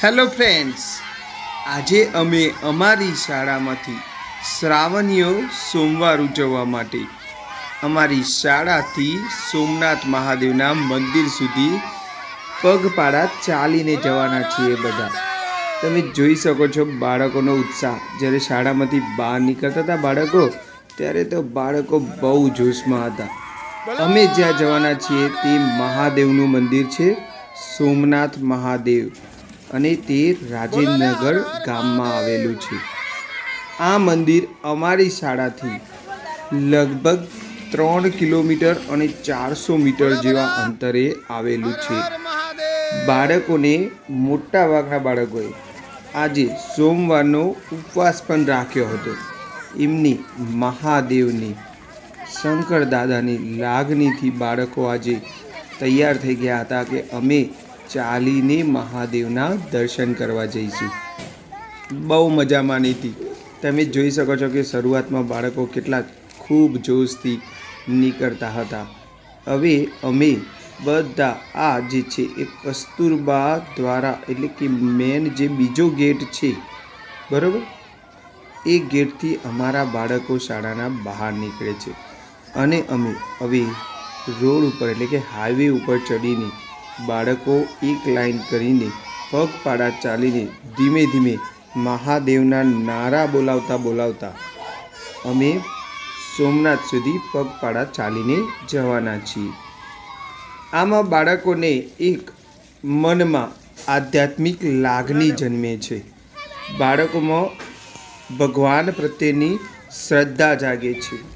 Hello friends આજે અમે અમારી શાળામાંથી શ્રાવણીઓ સોમવાર ઉજવવા માટે અમારી શાળાથી સોમનાથ મહાદેવના મંદિર સુધી પગપાળા ચાલીને જવાના છીએ બધા. તમે જોઈ શકો છો બાળકોનો ઉત્સાહ. જ્યારે શાળામાંથી બહાર નીકળતા હતા બાળકો, ત્યારે તો બાળકો બહુ જોશમાં હતા. અમે જ્યાં જવાના છીએ તે મહાદેવનું મંદિર છે સોમનાથ મહાદેવ. અને તે રાજેન્દ્રનગર ગામમાં આવેલું છે. આ મંદિર અમારી શાળાથી લગભગ ત્રણ કિલોમીટર અને ચારસો મીટર જેવા અંતરે આવેલું છે. બાળકોને મોટા ભાગના બાળકોએ આજે સોમવારનો ઉપવાસ પણ રાખ્યો હતો. એમની મહાદેવની શંકર દાદાની લાગણીથી બાળકો આજે તૈયાર થઈ ગયા હતા કે અમે ચાલીને મહાદેવના દર્શન કરવા જઈશું. બહુ મજા માની હતી. તમે જોઈ શકો છો કે શરૂઆતમાં બાળકો કેટલા ખૂબ જોશથી નીકળતા હતા. હવે અમે બધા આ જે છે એ કસ્તુરબા દ્વારા એટલે કે મેન જે બીજો ગેટ છે, બરાબર? એ ગેટથી અમારા બાળકો શાળાના બહાર નીકળે છે. અને અમે હવે રોડ ઉપર એટલે કે હાઈવે ઉપર ચડીને બાળકો એક લાઈન કરીને પગપાળા ચાલીને ધીમે ધીમે મહાદેવના નારા બોલાવતા બોલાવતા અમે સોમનાથ સુધી પગપાળા ચાલીને જવાના છીએ. આમાં બાળકોને એક મનમાં આધ્યાત્મિક લાગણી જન્મે છે. બાળકોમાં ભગવાન પ્રત્યેની શ્રદ્ધા જાગે છે.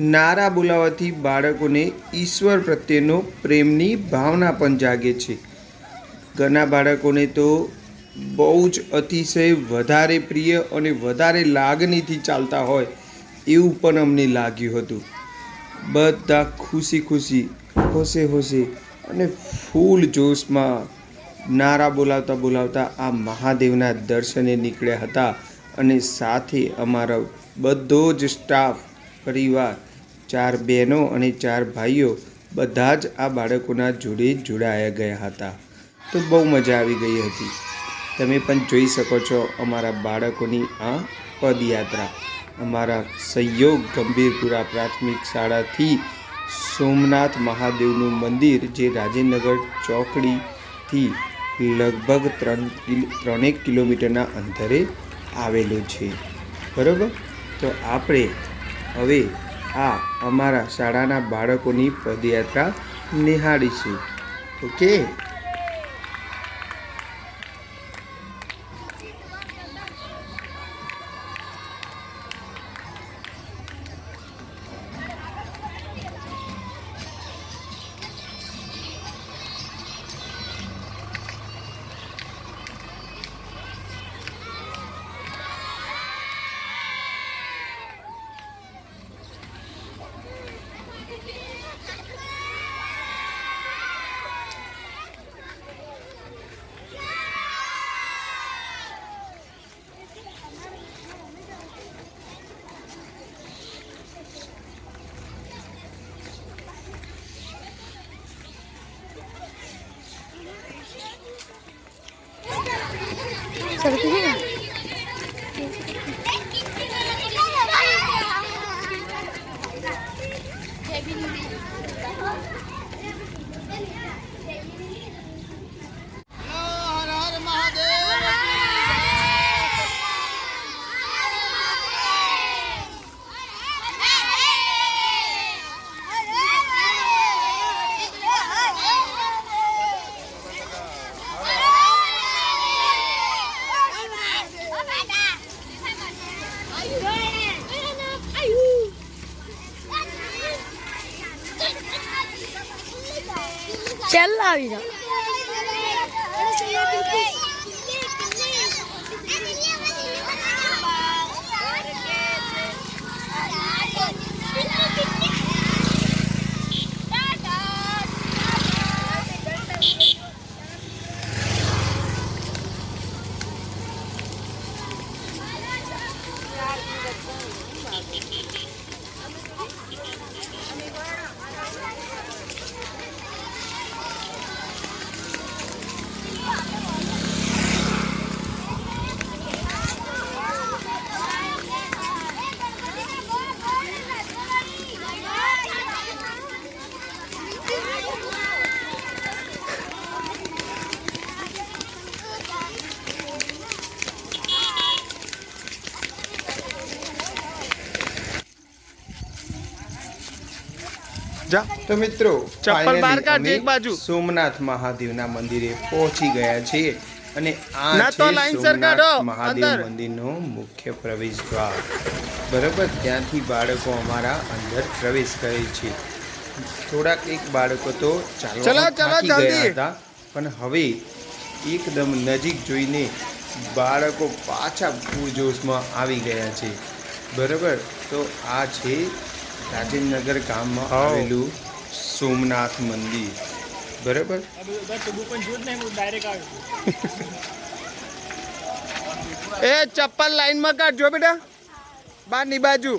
નારા બોલાવવાથી બાળકોને ઈશ્વર પ્રત્યેનો પ્રેમની ભાવના પણ જાગે છે. ઘણા બાળકોને તો બહુ જ અતિશય વધારે પ્રિય અને વધારે લાગણીથી ચાલતા હોય એવું પણ અમને લાગ્યું હતું. બધા ખુશી ખુશી, હોશે હોશે અને ફૂલ જોશમાં નારા બોલાવતા બોલાવતા આ મહાદેવના દર્શને નીકળ્યા હતા અને સાથે અમારો બધો જ સ્ટાફ પરિવાર ચાર બહેનો અને ચાર ભાઈઓ બધા જ આ બાળકોના જોડે જોડાયા ગયા હતા. તો બહુ મજા આવી ગઈ હતી. તમે પણ જોઈ શકો છો અમારા બાળકોની આ પદયાત્રા. અમારા સહયોગ ગંભીરપુરા પ્રાથમિક શાળાથી સોમનાથ મહાદેવનું મંદિર જે રાજેનગર ચોકડીથી લગભગ ત્રણ ત્રણેક કિલોમીટરના અંતરે આવેલું છે. બરાબર? તો આપણે હવે આ અમારા શાળાના બાળકોની પદયાત્રા નિહાળીશું. ઓકે? सब ठीक है છેલ્લા આવી જાઓ જા. તો મિત્રો ચપ્પલ બહાર કાઢ એક બાજુ. સોમનાથ મહાદેવના મંદિરે પહોંચી ગયા છીએ. અને આ છે સોમનાથ મહાદેવ અંદર. મંદિરનો મુખ્ય પ્રવેશ દ્વાર. બરાબર ત્યાંથી બાળકો અમારા અંદર પ્રવેશ કરે છે. થોડાક એક બાળકો તો ચાલવા ગયા હતા. પણ હવે એકદમ નજીક જોઈને બાળકો પાછા પૂરજોશમાં આવી ગયા છે. બરાબર તો આ છે રાજેન્દ્રનગર ગામમાં આવેલું સોમનાથ મંદિર. બરાબર? એ ચપ્પલ લાઈનમાં કાઢજો બેટા. બારની બાજુ.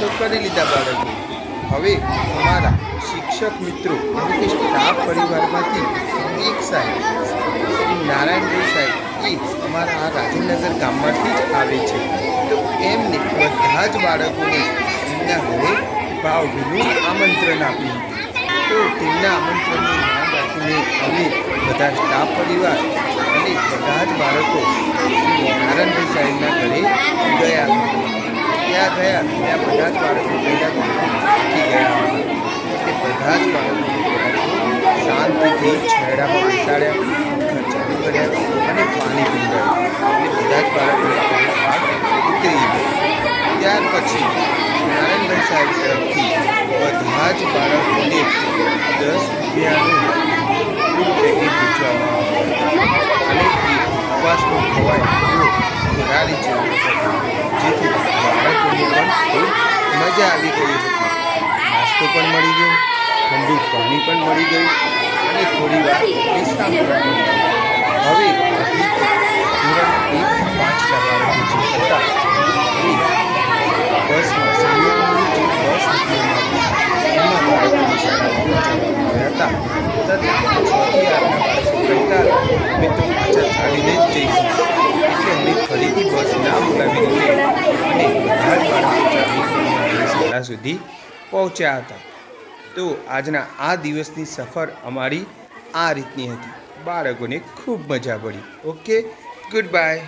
તો કરી લીધા બાળકો હવે અમારા શિક્ષક મિત્રો એટલે કે પરિવારમાંથી એક સાહેબ, શ્રી નારાયણભાઈ સાહેબ, એ અમારા આ રાજીનગર ગામમાંથી જ આવે છે. તો એમને બધા જ બાળકોને એમના ઘરે ભાવભીનું આમંત્રણ આપ્યું. તો તેમના આમંત્રણનું ધ્યાન રાખીને અમે બધા સ્ટાફ પરિવાર અને બધા જ બાળકો નારાયણભાઈ સાહેબના ઘરે ગયા. ત્યાં ગયા ત્યાં બધા જ બાળકો પહેલાં થાકી ગયા હતા તે બધા જ બાળકો શાંતિથી છેડામાં બેસાડ્યા પંખા ચાલુ કર્યા અને પાણી પીવડાવ્યું એટલે બધા જ બાળકોને પાઠ ઉતરી ગયો ત્યાર પછી નારાયણભાઈ સાહેબ તરફથી બધા જ બાળકોને દસ રૂપિયાનું ફૂડ પેકેટ વેચવામાં આવ્યું અને એ ઉપવાસનો ખવાય એવું ફરાળી ચેવડો જેથી બાળકોને પણ ખૂબ મજા આવી ગઈ હતી નાસ્તો પણ મળી ગયો ઠંડુ પાણી પણ મળી ગયું અને થોડી વાર હવે ધોરણ એક હતા તથા ચોથી આજના બાળકો કંટાળા અમે તો પાછા ચાલીને જ જઈશું એટલે અમે ફરીથી બસ ના બોલાવી દીધી અને બધા જ બાળકો ચાલી અમારી શાળા સુધી પહોંચ્યા હતા. તો આજના આ દિવસની સફર અમારી આ રીતની હતી. બાળકોને ખૂબ મજા પડી. Okay, good bye.